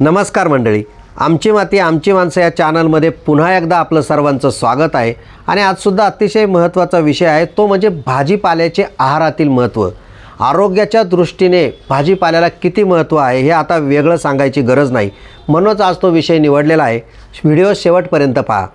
नमस्कार मंडळी. आमची माती आमची माणसं या चॅनलमध्ये पुन्हा एकदा आपलं सर्वांचं स्वागत आहे. आणि आजसुद्धा अतिशय महत्त्वाचा विषय आहे तो म्हणजे भाजीपाल्याचे आहारातील महत्त्व. आरोग्याच्या दृष्टीने भाजीपाल्याला किती महत्त्व आहे हे आता वेगळं सांगायची गरज नाही. म्हणूनच आज तो विषय निवडलेला आहे. व्हिडिओ शेवटपर्यंत पहा.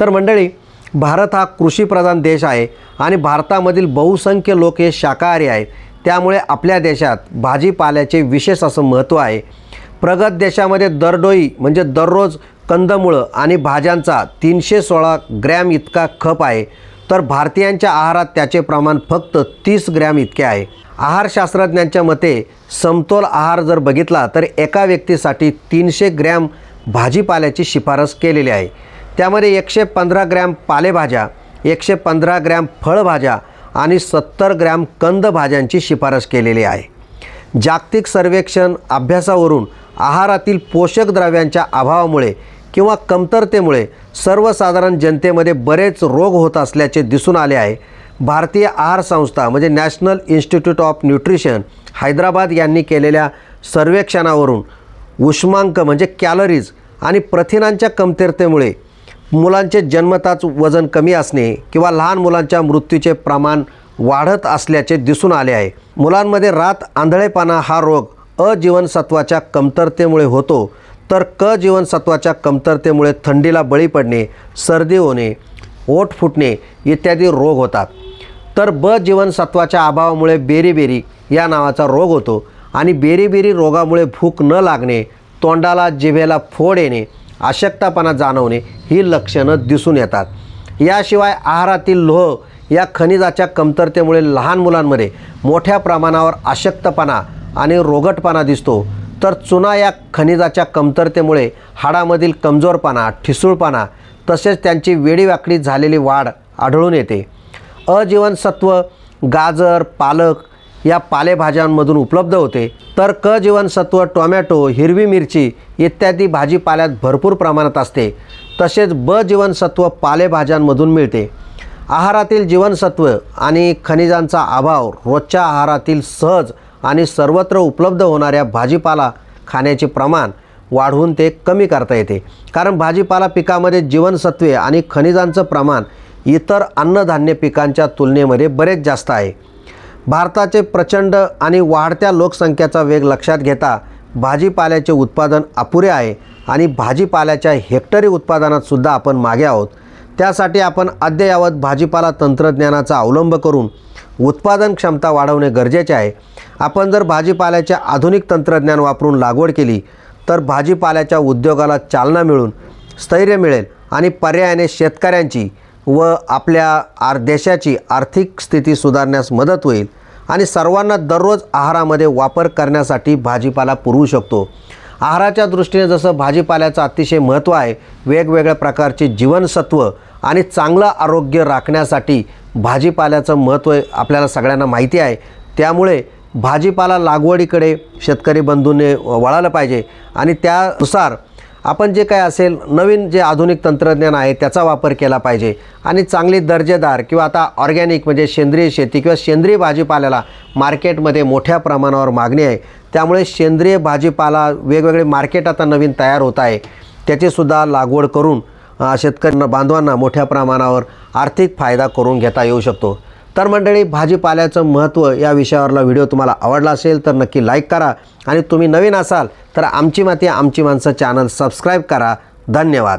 तर मंडळी भारत हा कृषीप्रधान देश आहे आणि भारतामधील बहुसंख्य लोक हे शाकाहारी आहेत. त्यामुळे आपल्या देशात भाजीपाल्याचे विशेष असं महत्त्व आहे. प्रगत देशामध्ये दरडोई म्हणजे दररोज कंदमुळं आणि भाज्यांचा तीनशे सोळा ग्रॅम इतका खप आहे तर भारतीयांच्या आहारात त्याचे प्रमाण फक्त तीस ग्रॅम इतके आहे. आहारशास्त्रज्ञांच्या मते समतोल आहार जर बघितला तर एका व्यक्तीसाठी तीनशे ग्रॅम भाजीपाल्याची शिफारस केलेली आहे. त्यामध्ये एकशे पंधरा ग्रॅम पालेभाज्या एकशे पंधरा ग्रॅम फळभाज्या आणि सत्तर ग्रॅम कंद भाज्यांची शिफारस केलेली आहे. जागतिक सर्वेक्षण अभ्यासावरून आहारातील पोषक द्रव्यांच्या अभावामुळे किंवा कमतरतेमुळे सर्वसाधारण जनतेमध्ये बरेच रोग होत असल्याचे दिसून आले आहे. भारतीय आहार संस्था म्हणजे national institute of nutrition Hyderabad यांनी केलेल्या सर्वेक्षणावरून उष्मांक म्हणजे कॅलरीज आणि प्रथिनांच्या कमतरतेमुळे मुलांचे जन्मताच वजन कमी असणे किंवा लहान मुलांच्या मृत्यूचे प्रमाण वाढत असल्याचे दिसून आले आहे. मुलांमध्ये रात आंधळेपणा हा रोग अ जीवनसत्वाच्या कमतरतेमुळे होतो तर क जीवनसत्वाच्या कमतरतेमुळे थंडीला बळी पडणे सर्दी होणे ओठ फुटणे इत्यादी रोग होतात. तर ब जीवनसत्वाच्या अभावामुळे बेरीबेरी या नावाचा रोग होतो आणि बेरीबेरी रोगामुळे भूक न लागणे तोंडाला जिभेला फोड येणे अशक्तपणा जाणवणे ही लक्षणं दिसून येतात. याशिवाय आहारातील लोह या खनिजाच्या कमतरतेमुळे लहान मुलांमध्ये मोठ्या प्रमाणावर अशक्तपणा आणि रोगटपणा दिसतो. तर चुना या खनिजाच्या कमतरतेमुळे हाडामधील कमजोरपणा ठिसूळपणा तसेच त्यांची वेडीवाकडी झालेली वाढ आढळून येते. अजीवनसत्व गाजर पालक या पालेभाज्यांमधून उपलब्ध होते. तर क जीवनसत्व टोमॅटो हिरवी मिरची इत्यादी भाजीपाल्यात भरपूर प्रमाणात असते. तसेच ब जीवनसत्व पालेभाज्यांमधून मिळते. आहारातील जीवनसत्व आणि खनिजांचा अभाव रोजच्या आहारातील सहज आणि सर्वत्र उपलब्ध होणाऱ्या भाजीपाला खाण्याचे प्रमाण वाढवून ते कमी करता येते. कारण भाजीपाला पिकामध्ये जीवनसत्वे आणि खनिजांचं प्रमाण इतर अन्नधान्य पिकांच्या तुलनेमध्ये बरेच जास्त आहे. भारताचे प्रचंड आणि वाढत्या लोकसंख्येचा वेग लक्षात घेता भाजीपाल्याचे उत्पादन अपुरे आहे आणि भाजीपाल्याच्या हेक्टरी उत्पादनातसुद्धा आपण मागे आहोत. त्यासाठी आपण अद्ययावत भाजीपाला तंत्रज्ञानाचा अवलंब करून उत्पादन क्षमता वाढवणे गरजेचे आहे. आपण जर भाजीपाल्याचे आधुनिक तंत्रज्ञान वापरून लागवड केली तर भाजीपाल्याच्या उद्योगाला चालना मिळून स्थैर्य मिळेल आणि पर्यायाने शेतकऱ्यांची व आपल्या आर देशाची आर्थिक स्थिती सुधारण्यास मदत होईल आणि सर्वांना दररोज आहारामध्ये वापर करण्यासाठी भाजीपाला पुरवू शकतो. आहाराच्या दृष्टीने जसं भाजीपाल्याचं अतिशय महत्त्व आहे वेगवेगळ्या प्रकारचे जीवनसत्व आणि चांगलं आरोग्य राखण्यासाठी भाजीपाल्याचं महत्त्व आपल्याला सगळ्यांना माहिती आहे. त्यामुळे भाजीपाला लागवडीकडे शेतकरी बंधूंनी वळालं पाहिजे आणि त्यानुसार आपण जे काय असेल नवीन जे आधुनिक तंत्रज्ञान आहे त्याचा वापर केला पाहिजे. आणि चांगली दर्जेदार किंवा आता ऑर्गॅनिक म्हणजे सेंद्रिय शेती किंवा सेंद्रिय भाजीपाल्याला मार्केटमध्ये मोठ्या प्रमाणावर मागणी आहे. त्यामुळे सेंद्रिय भाजीपाला वेगवेगळे मार्केट आता नवीन तयार होत आहे. त्याचीसुद्धा लागवड करून शेतकऱ्यांना बांधवांना मोठ्या प्रमाणावर आर्थिक फायदा करून घेता येऊ शकतो. तर मंडळी भाजीपाल्याचं महत्त्व या विषयावरला व्हिडिओ तुम्हाला आवडला असेल तर नक्की लाईक करा. आणि तुम्ही नवीन असाल तर आमची माती आमची माणसं चॅनल सबस्क्राईब करा. धन्यवाद.